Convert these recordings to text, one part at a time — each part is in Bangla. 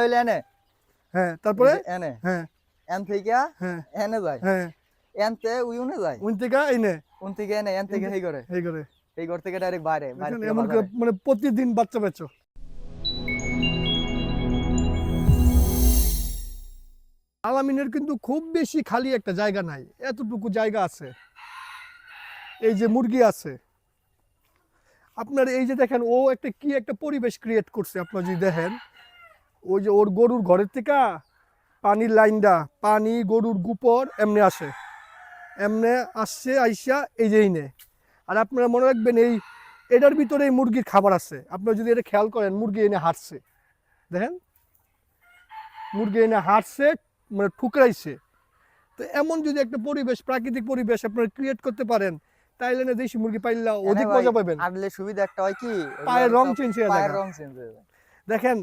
হইলে এনে। হ্যাঁ তারপরে? এনে। হ্যাঁ। এন থেকে হ্যাঁ। এনে যায়। হ্যাঁ। এনতে উইউনে যায়। উন থেকে এই নে উন থেকে এনে এন থেকে হেই করে। এই করে। এই ঘর থেকে ডাইরেক্ট বাইরে এমন মানে প্রতিদিন বাচ্চা বেচো। আলামিনের কিন্তু খুব বেশি খালি একটা জায়গা নাই। এতটুকু জায়গা আছে। এই যে মুরগি আছে। আপনার এই যে দেখেন ও একটা কি একটা পরিবেশ ক্রিয়েট করছে আপনার যদি দেখেন। ওই যে ওর গরুর ঘরের থেকে পানির লাইনটা পানি গরুর গুপর এমনি আসে। এমনে আসছে আইসা এই যে এই নে আর আপনারা মনে রাখবেন এই এটার ভিতরে এই মুরগির খাবার আছে। আপনারা যদি এটা খেয়াল করেন মুরগি এনে হাঁটছে। দেখেন? মুরগি এনে হাঁটছে মানে ঠুকরাইছে। তো এমন যদি একটা পরিবেশ প্রাকৃতিক পরিবেশ আপনারা ক্রিয়েট করতে পারেন তাইলে না দেশি মুরগি পাইলা অধিক ভাই, মজা পাবেন। আনলে সুবিধা একটা হয় কি? পায়ের রং চেঞ্জ হয়ে পায়ের রং চেঞ্জ হয়ে যায় দেখেন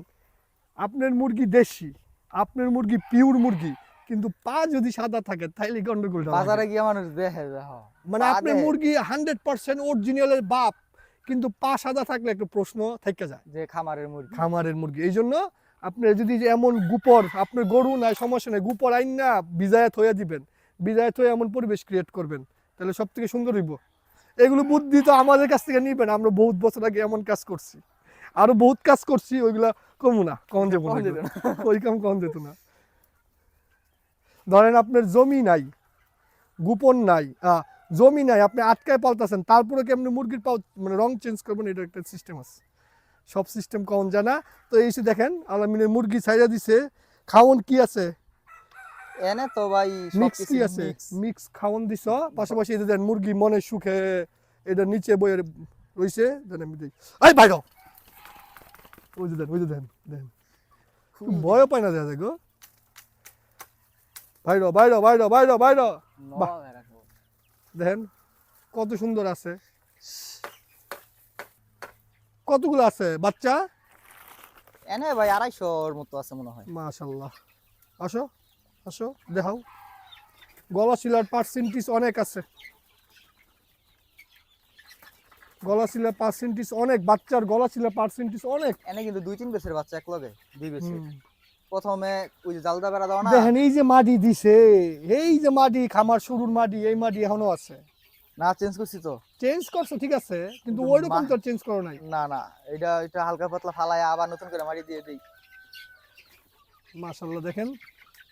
আপনার মুরগি দেশি আপনার মুরগি পিওর মুরগি কিন্তু পা যদি সাদা থাকে তাইলে গন্ডগোল বাজারে গিয়ে মানুষ দেখে যে হ্যাঁ মানে আপনার। মুরগি হান্ড্রেড পার্সেন্ট অরিজিনালের বাপ কিন্তু পা সাদা থাকলে একটা প্রশ্ন থেকে যায়। যে খামারের মুরগি। খামারের মুরগি। এই জন্য আপনি যদি যে এমন গুপর আপনার গরু নাই সমস্যা নেই গুপর আইন না বিজায়াত হয়ে দিবেন। বিজায়াত হয়ে এমন পরিবেশ ক্রিয়েট করবেন তাহলে সব থেকে সুন্দর হইব। এগুলো বুদ্ধি তো আমাদের কাছ থেকে নিবেন আমরা বহুত বছর আগে এমন কাজ করছি। আরও বহুত কাজ করছি ওইগুলা কমু না কম যাব যেত না। ওই কাম কম যেত না। ধরেন আপনার জমি নাই গোপন নাই জমি নাই আপনি আটকায় পালতেছেন তারপরে কি আপনি মুরগির পাও মানে রং চেঞ্জ করবেন? এটা একটা সিস্টেম আছে। সব সিস্টেম জানা। তো এই যে দেখেন আলামিনের মুরগি দিছে। খাওন কি আছে? এনে তো ভাই মিক্স কি আছে? মিক্স খাওন দিছ। পাশাপাশি এই যে মুরগি মনে সুখে এটা নিচে বইয়ে রইছে। আমি দেখি এই। ওই যে দেন ওই যে দেন দেন। ভয়ও পায় না দেখা গো। বাইর বাইর বাইর বাইর বাইর বাহ। নরম এরকম। দেখেন কত সুন্দর আছে। কতগুলো আছে বাচ্চা? এনে ভাই আড়াইশোর মতো আছে মনে হয়। মাশাল্লাহ। আসো আসো দেখাও। গলা শিলার পার্সেন্টেজ অনেক আছে। গলা শিলার পার্সেন্টেজ অনেক বাচ্চার গলা শিলার পার্সেন্টেজ অনেক। এনে কিন্তু দুই তিন বেসের বাচ্চা এক লগে দুই প্রথমে ওই যে জালদা বেড়া দাও না? দেখেন এই যে মাটি দিছে এই যে মাটি খামার শুরুর মাটি এই মাটি এখনও আছে। না চেঞ্জ করছি তো। চেঞ্জ করছ ঠিক আছে কিন্তু ওই রকম তো চেঞ্জ করো নাই। না না এটা এটা হালকা পাতলা ফালাই আবার নতুন করে মাটি দিয়ে দিই। মাশাল্লাহ দেখেন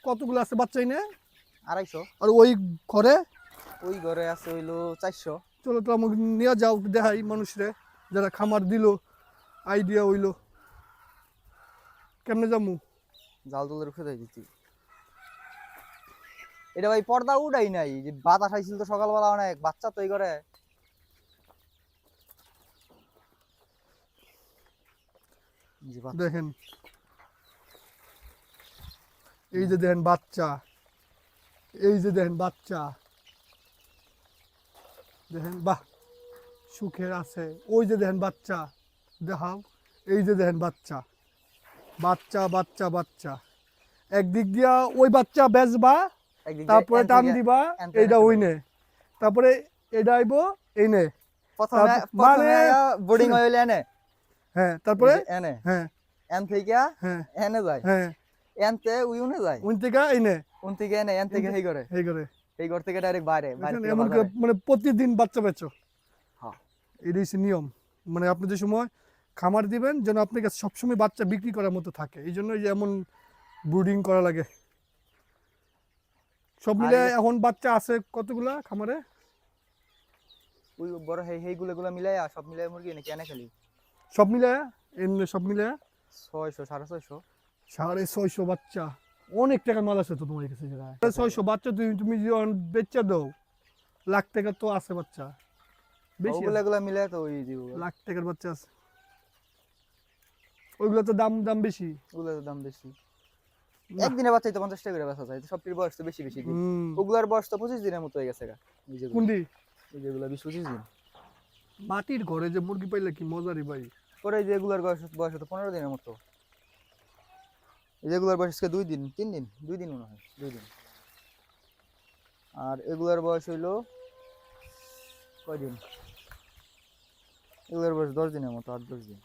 কতগুলো আছে বাচ্চাই না আড়াইশো। আর ওই ঘরে? ওই ঘরে আছে হইল চারশো। চলো তো আমাকে নিয়ে যাও দেখাই মানুষরে যারা খামার দিল আইডিয়া হইল। কেমনে যামু জাল দোলের উপরে দিয়ে দিচ্ছি এটা ভাই পর্দা উঠাই নাই যে বাতাস আইছিল তো সকালবেলা অনেক বাচ্চা তো এই করে দেখেন। এই যে দেখেন বাচ্চা এই যে দেখেন বাচ্চা। দেখেন বাহ সুখের আছে। ওই যে দেখেন বাচ্চা দেখাও এই যে দেখেন বাচ্চা। বাচ্চা বাচ্চা বাচ্চা। একদিক দিয়া ওই বাচ্চা বেচবা তারপরে টান দিবা এন এইটা এন ওই নে তারপরে এটা আইব এই নে মানে- বোর্ডিং হইলে এনে। হ্যাঁ তারপরে এনে। হ্যাঁ। এন থেকে হ্যাঁ। এনে যায়। হ্যাঁ। এনতে উইউনে যায়। উন থেকে এই নে উন থেকে এনে এন থেকে হেই করে। এই করে। এই ঘর থেকে ডাইরেক্ট বাইরে এমন মানে প্রতিদিন বাচ্চা বেচো? হ্যাঁ। এটাই হচ্ছে নিয়ম। মানে আপনি যে সময় খামার দিবেন যেন আপনার কাছে সবসময় বাচ্চা বিক্রি করার মতো থাকে। এই জন্য যে এমন ব্রুডিং করা লাগে। সব মিলে এখন বাচ্চা আছে কতগুলা খামারে? ওই বড় হেই হেই গুলো গুলো মিলাই সব মিলাই মুরগি নাকি এনে খেলি? সব মিলে এমনি সব মিলে ছয়শো সাড়ে ছয়শো। সাড়ে ছয়শো বাচ্চা। অনেক টাকার মাল আছে তো তোমার কাছে ছয়শো বাচ্চা তুমি তুমি যখন বেচা দাও লাখ টাকা তো আছে বাচ্চা। বেশি ওগুলো মিলে তো ওই যে লাখ টাকার বাচ্চা আছে। ওইগুলো তো দাম দাম বেশি। ওগুলো দাম বেশি। একদিনে তো পঞ্চাশ টাকা করে বেচা যায় সবটির বয়স তো বেশি বেশি দিন। ওগুলার বয়স তো পঁচিশ দিনের মতো হয়ে গেছে গা যেগুলো। বিশ পঁচিশ দিন। মাটির ঘরে যে মুরগি পাইলে কি মজারি ভাই? পরে এই যেগুলার বয়স বয়স তো পনেরো দিনের মতো। এই যেগুলার বয়স আজকে দুই দিন, তিন দিন? দুই দিন মনে হয়, দুই দিন। আর এগুলার বয়স হইল কয়দিন? এগুলার বয়স দশ দিনের মতো, আট দশ দিন।